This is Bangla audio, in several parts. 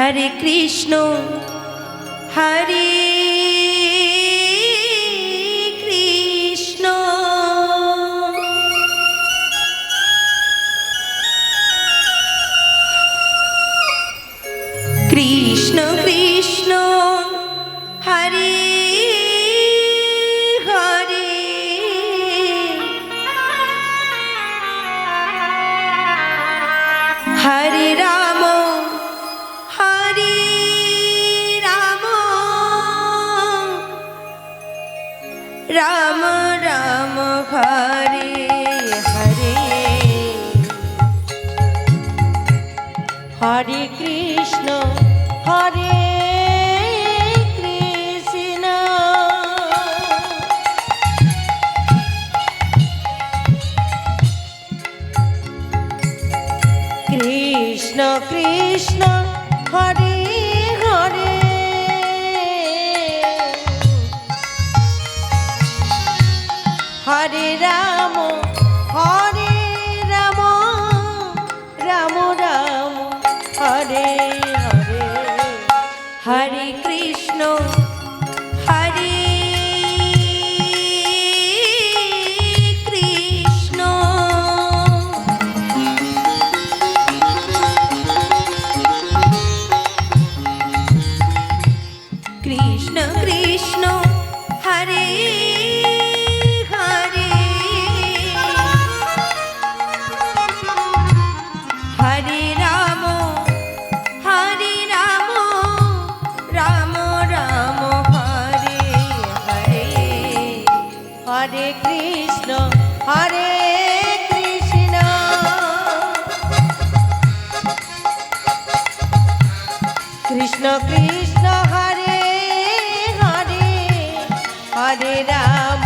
হরে কৃষ্ণ হরে হরে হরে হরে কৃষ্ণ হরে রাম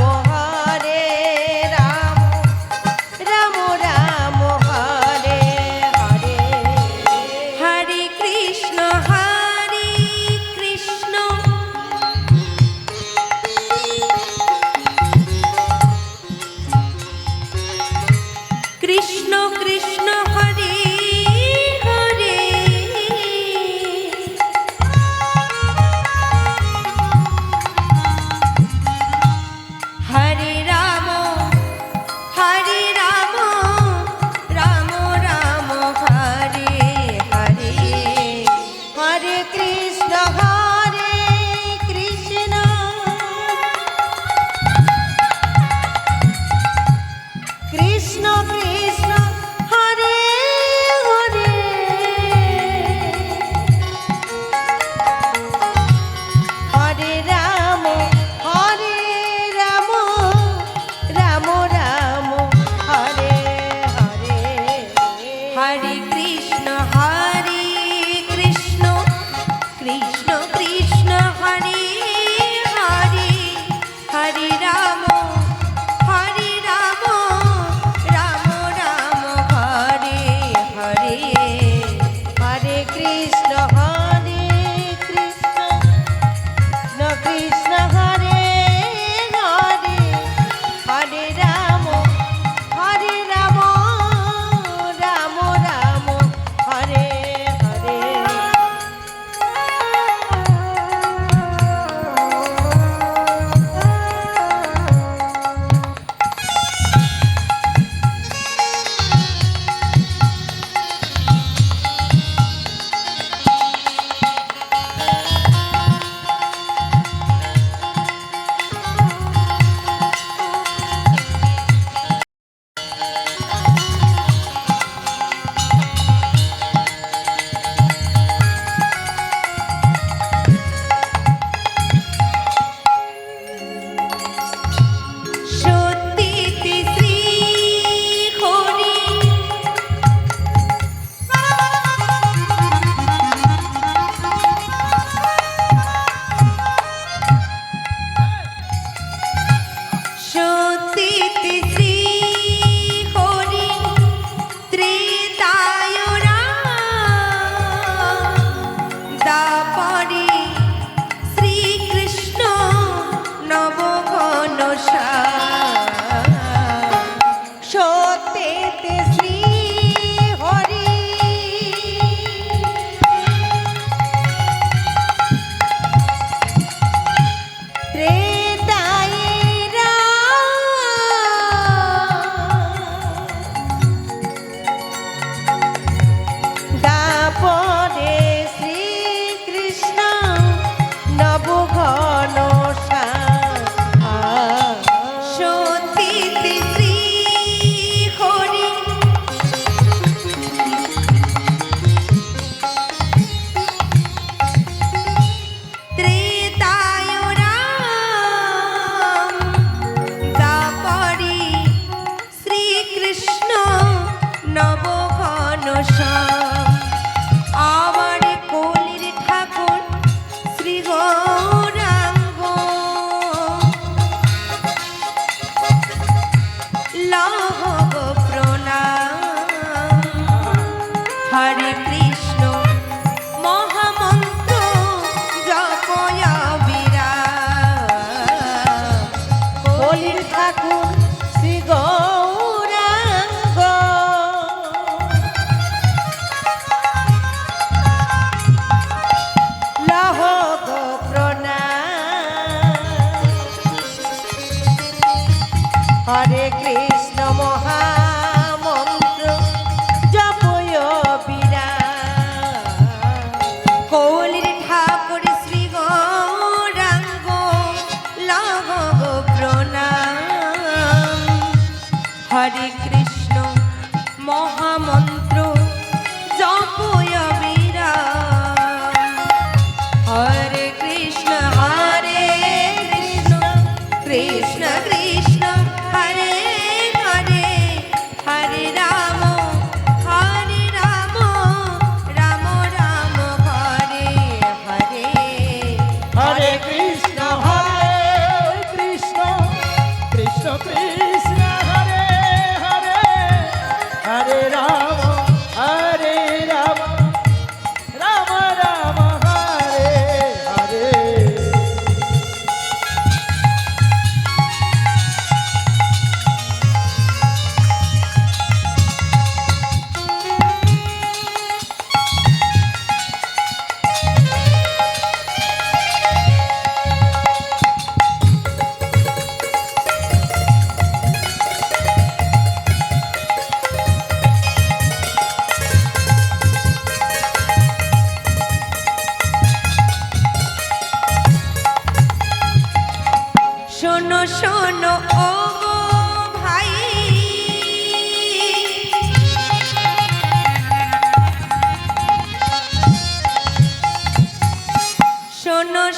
Hare Krishna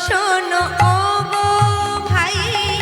শোনো ও ভাই।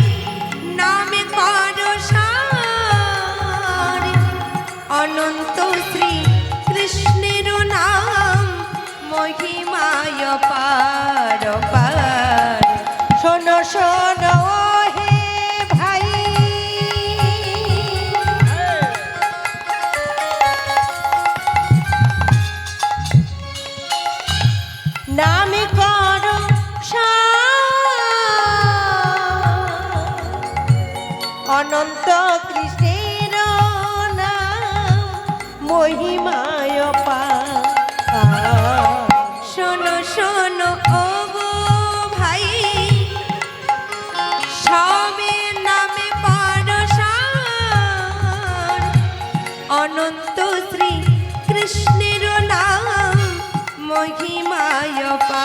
অনন্ত কৃষ্ণের নাম মহিমায় পা। শোনো শোনো অনন্ত শ্রী কৃষ্ণের নাম মহিমায় পা।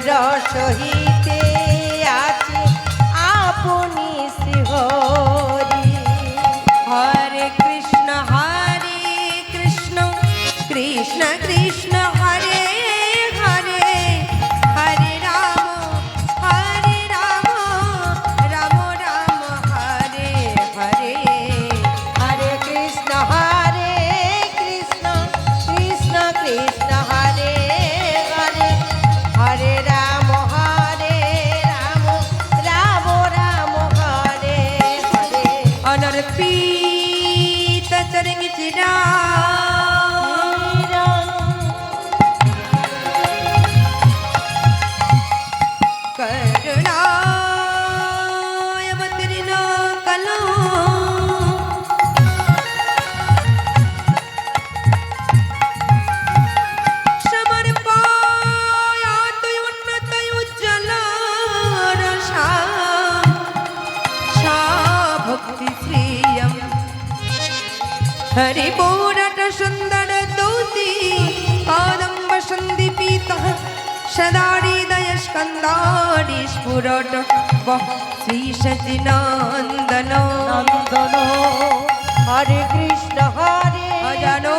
রসহী हरिपूरट सुन्दर दूति आदम्ब सन्दिपीतः सदा हृदयस्कन्दारि स्फुरट वः श्रीशचिनन्दनो हरे कृष्ण हरे जनो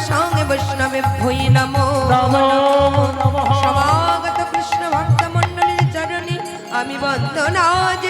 সর্বসং বৈষ্ণবে নমো নমঃ সমাগত কৃষ্ণ ভক্ত মন্ডলীর চরণে আমি বন্দনা যে